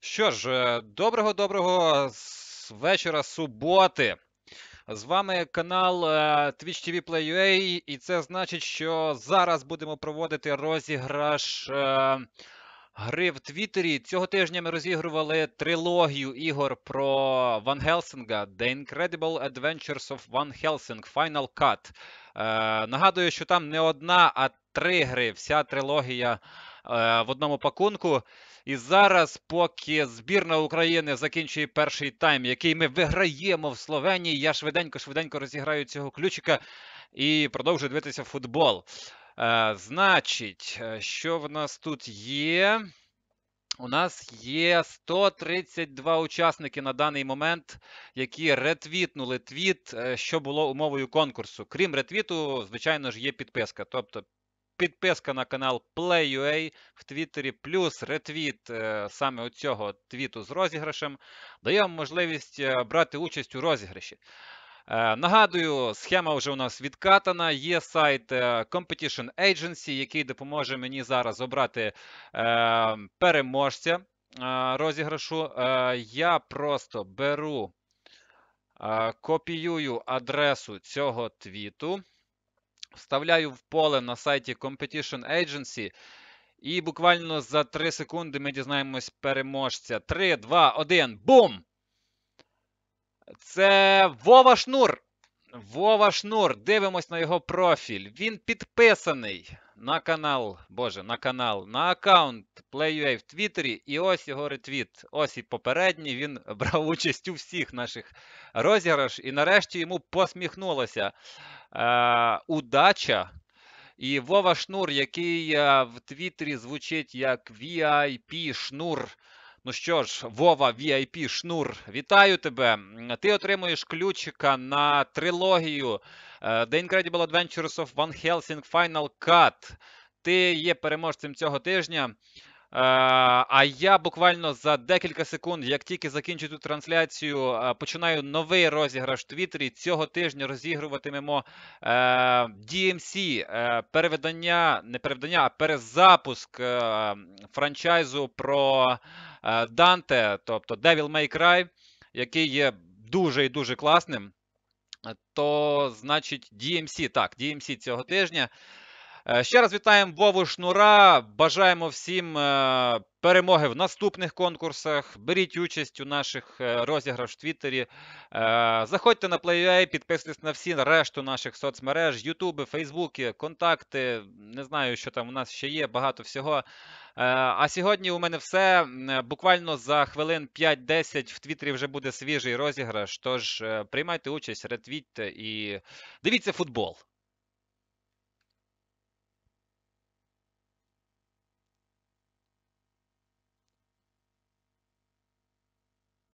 Що ж, е, доброго доброго вечора суботи. З вами канал е, Twitch TV Play UA, і це значить, що зараз будемо проводити розіграш е, гри в Твіттері. Цього тижня ми розігрували трилогію ігор про Ван Хелсинга The Incredible Adventures of Van Helsing Final Cut. Нагадую, що там не одна, а три гри. Вся трилогія е, в одному пакунку. І зараз, поки збірна України закінчує перший тайм, який ми виграємо в Словенії, я швиденько-швиденько розіграю цього ключика і продовжую дивитися футбол. Е, значить, е, що в нас тут є? У нас є 132 учасники на даний момент, які ретвітнули твіт, що було умовою конкурсу. Крім ретвіту, звичайно ж, є підписка. Тобто підписка на канал PlayUA в Твіттері, плюс ретвіт е, саме оцього твіту з розіграшем, дає вам можливість е, брати участь у розіграші. Е, Нагадую, схема вже у нас відкатана. Є сайт Competition Agency, який допоможе мені зараз обрати переможця розіграшу. Я просто беру, копіюю адресу цього твіту, вставляю в поле на сайті Competition Agency. І буквально за 3 секунди ми дізнаємось переможця. 3, 2, 1, бум! Це Вова Шнур. Вова Шнур. Дивимось на його профіль. Він підписаний на канал, Боже, на канал, на аккаунт PlayUA в Твіттері. І ось його ретвіт. Ось і попередній. Він брав участь у всіх наших розіграш. І нарешті йому посміхнулася е, удача. І Вова Шнур, який е, в Твіттері звучить як VIP Шнур. Ну що ж, Вова VIP Шнур, вітаю тебе. Ти отримуєш ключика на трилогію е, The Incredible Adventures of Van Helsing Final Cut. Ти є переможцем цього тижня. Е, А я буквально за декілька секунд, як тільки закінчу цю трансляцію, е, починаю новий розіграш в Твіттері. Цього тижня розігруватимемо DMC, перевидання, не перевидання, а перезапуск франчайзу про е, Данте, тобто Devil May Cry, який є дуже і дуже класним. Е, То, значить, DMC, так, DMC цього тижня. Е, Ще раз вітаємо Вову Шнура. Бажаємо всім е, перемоги в наступних конкурсах. Беріть участь у наших е, розіграш в Твіттері. Заходьте на PlayUA, підписуйтесь на всі решту наших соцмереж, Ютуби, Фейсбуки, контакти. Не знаю, що там у нас ще є, багато всього. А сьогодні у мене все. Буквально за хвилин 5-10 в Твіттері вже буде свіжий розіграш. Тож приймайте участь, ретвітьте і дивіться футбол.